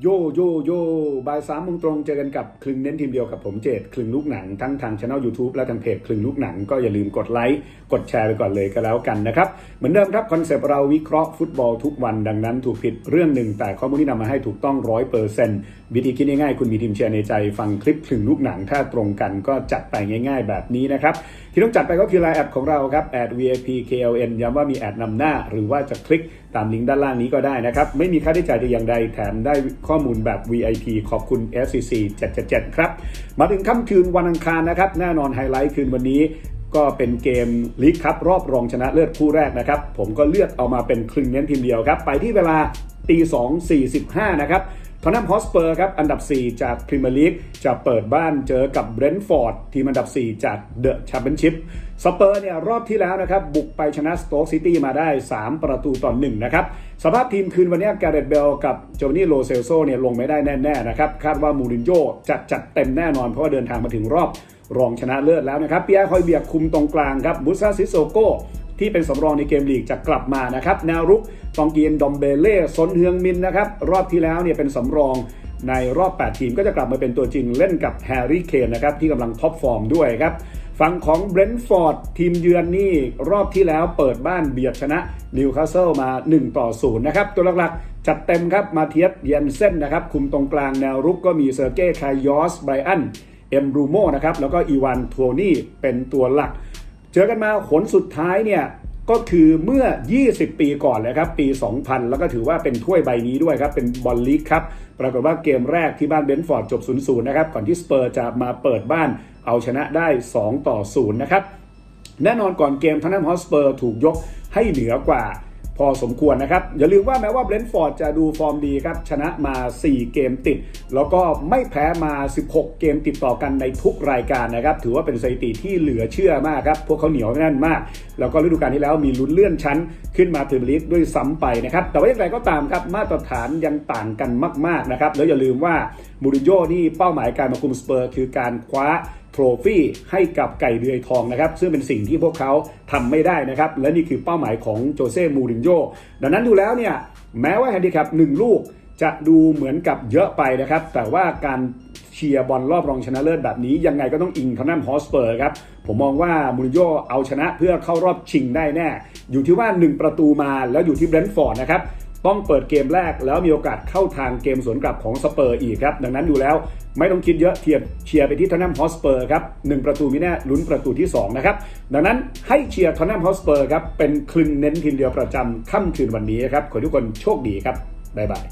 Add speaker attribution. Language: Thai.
Speaker 1: โยโยโยบ่ายสามโมงตรงเจอกันกับคลึงเน้นทีมเดียวกับผมเจดคลึงลูกหนังทั้งทางช anel YouTube และทางเพจคลึงลูกหนังก็อย่าลืมกดไลค์กดแชร์ไปก่อนเลยก็แล้วกันนะครับ เหมือนเดิมครับคอนเซปต์เราวิเคราะห์ฟุตบอลทุกวันดังนั้น ถูกผิดเรื่องหนึ่งแต่ข้อมูลที่นำมาให้ถูกต้องร้อยเปอร์เซ็นต์วิธีคิดง่ายๆคุณมีทีมเชียร์ในใจ ฟังคลิปคลึงลูกหนังถ้าตรงกันก็จัดไปง่าย ๆ แบบนี้นะครับที่ต้องจัดไปก็คือไลน์แอดของเราครับแอด VIP KLN ย้ำว่ามีแอดนำหน้า หรือว่าจะคลิกตามลิงก์ด้านล่างนี้ก็ได้นะครับ ไม่มีค่าใช้จ่ายแต่อย่างใดแถมได้ข้อมูลแบบ VIP ขอบคุณ FCC 777 ครับ มาถึงค่ำคืนวันอังคารนะครับ แน่นอนไฮไลท์คืนวันนี้ก็เป็นเกมลีกคัพรอบรองชนะเลิศคู่แรกนะครับ ผมก็เลือกเอามาเป็นครึ่งเน้นทีมเดียวครับ ไปที่เวลาตี2 45 นะครับ ทอนนัมฮอสเปอร์ครับอันดับ 4 จากพรีเมียร์ลีกจะเปิดบ้านเจอกับเบรนท์ฟอร์ดทีมอันดับ 4 จากเดอะแชมเปี้ยนชิพสเปอร์เนี่ยรอบที่แล้วนะครับบุกไปชนะสโต๊กซิตี้มาได้ 3 ประตูต่อ1นะครับสภาพทีมคืนวันนี้แกเรตเบลกับโจวานี่โลเซลโซเนี่ยลงไม่ได้แน่ๆนะครับคาดว่ามูรินโญ่จะจัดเต็มแน่นอนเพราะว่าเดินทางมาถึงรอบรองชนะเลิศแล้วนะครับเปียร์คอยเบียกคุมตรงกลางครับบุซาซิโซโก ที่เป็นสำรองในเกมลีกจะกลับมานะครับแนวรุกตองกีนดอมเบเล่ซนเฮืองมินนะครับรอบที่แล้วเนี่ยเป็นสำรองในรอบ 8 ทีมก็จะกลับมาเป็นตัวจริงเล่นกับแฮร์รี่เคนนะครับที่กำลังท็อปฟอร์มด้วยครับฝั่งของเบรนท์ฟอร์ดทีมเยือนนี่รอบที่แล้วเปิดบ้านเบียดชนะนิวคาสเซิลมา 1 ต่อ 0 นะครับ ตัวหลักๆ จัดเต็มครับ มาเทียสเยนเซนนะครับ คุมตรงกลางแนวรุกก็มีเซอร์เก้คายอสไบรอัน เอ็มบรูโมนะครับ แล้วก็อีวานโทนี่เป็นตัวหลัก เจอกันมาผลสุดท้ายเนี่ยก็คือเมื่อ 20 ปีก่อนเลยครับ ปี 2000 แล้วก็ถือว่าเป็นถ้วยใบนี้ด้วยครับ เป็นบอลลีกครับ ปรากฏว่าเกมแรกที่บ้านเบนฟอร์ดจบ 0-0 นะครับ ก่อนที่สเปอร์จะมาเปิดบ้านเอาชนะได้ 2 ต่อ 0 นะครับ แน่นอนก่อนเกมทั้งนั้นฮอสเปอร์ถูกยกให้เหนือกว่า พอสมควรนะครับ อย่าลืมว่าแม้ว่าเบรนท์ฟอร์ดจะดูฟอร์มดีครับ ชนะมา 4 เกมติด แล้วก็ไม่แพ้มา 16 เกมติดต่อกันในทุกรายการนะครับ ถือว่าเป็นสถิติที่เหลือเชื่อมากครับ พวกเขาเหนียวแน่นมาก แล้วก็ฤดูกาลที่แล้วมีลุ้นเลื่อนชั้น ขึ้นมาถึงลีกด้วยซ้ำไปนะครับ แต่ว่าอย่างไรก็ตามครับมาตรฐานยังต่างกันมาก ๆนะครับ แล้วอย่าลืมว่ามูรินโญ่นี่เป้าหมายการมาคุมสเปอร์คือการคว้า โทรฟี่ให้กับไก่เดือยทองนะครับ ซึ่งเป็นสิ่งที่พวกเขาทำไม่ได้นะครับ และนี่คือเป้าหมายของโจเซ่มูรินโญ่ดังนั้นดูแล้วเนี่ยแม้ว่าแฮนดิแคปหนึ่งลูกจะดูเหมือนกับเยอะไปนะครับ แต่ว่าการเชียร์บอลรอบรองชนะเลิศแบบนี้ ยังไงก็ต้องอิงทางด้านฮอสเปอร์ครับ ผมมองว่ามูรินโญ่เอาชนะเพื่อเข้ารอบชิงได้แน่ อยู่ที่ว่า 1 ประตูมาแล้วอยู่ที่เบรนท์ฟอร์ดนะครับ ต้องเปิดเกมแรกแล้วมีโอกาสเข้าทางเกมสวนกลับของสเปอร์อีกครับ ดังนั้นดูแล้วไม่ต้องคิดเยอะเทียบเชียร์ไปที่ทอนนัมฮอสเปอร์ครับหนึ่งประตูมีแน่ลุ้นประตูที่ 2 นะครับ ดังนั้นให้เชียร์ทอนนัมฮอสเปอร์ครับเป็นคลึงเน้นทีมเดียวประจำค่ำคืนวันนี้ครับขอทุกคนโชคดีครับบ๊ายบาย